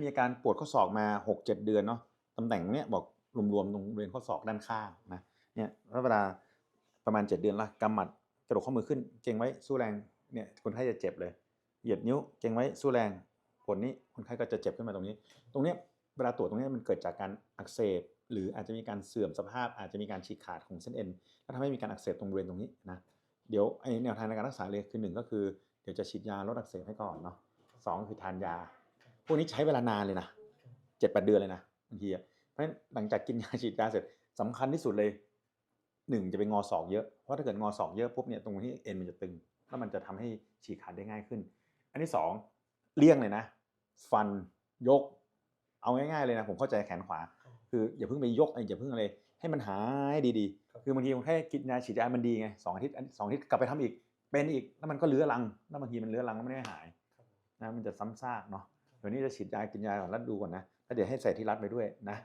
มีอาการปวดข้อศอกมา 6-7 เดือนเนาะตำแหน่งเนี้ยบอกรวมๆตรงบริเวณข้อศอกด้านข้างนะเนี่ยแล้วเวลาประมาณ 7 เดือนละกำหมัดกระดกข้อมือขึ้น เก่งไว้สู้แรงเนี่ยคนไข้จะเจ็บเลย เหยียดนิ้วเก่งไว้สู้แรงผลนี้คนไข้ก็จะเจ็บขึ้นมาตรงนี้ ตรงเนี้ยเวลาตรวจตรงเนี้ยมันเกิดจากการอักเสบ หรืออาจจะมีการเสื่อมสภาพ อาจจะมีการฉีกขาดของเส้นเอ็นแล้วทำให้มีการอักเสบตรงบริเวณตรงนี้นะเดี๋ยวไอแนวทางในการรักษาเลยคือหนึ่งก็คือเดี๋ยวจะฉีดยาลดอักเสบให้ก่อนเนาะสองคือทานยา พวกนี้ใช้เวลานานเลยนะเจ็ดแปดเดือนเลยนะบางทีอะเพราะฉะนั้นหลังจากกินยาฉีดยาเสร็จสำคัญที่สุดเลยหนึ่งจะไปงอศอกเยอะ เพราะถ้าเกิดงอศอกเยอะปุ๊บเนี่ยตรงที่เอ็นมันจะตึง แล้วมันจะทำให้ฉีกขาดได้ง่ายขึ้น อันที่สองเลี่ยงเลยนะ ฟันยก เอาง่ายๆเลยนะ ผมเข้าใจแขนขวา คืออย่าเพิ่งไปยกอย่าเพิ่งอะไรให้มันหายดีครับๆคือบางทีคนแค่กินยาฉีดยามันดีไงสองอาทิตย์อันสองอาทิตย์กลับไปทำอีก เป็นอีกแล้วมันก็เลื้อรัง แล้วบางทีมันเลื้อรังก็ไม่ได้หายนะมันจะซ้ำซากเนาะ เดี๋ยวนี้จะฉีดยากินยาก่อนแล้วดูก่อนนะแล้วเดี๋ยวให้ใส่ที่รัดไปด้วยนะ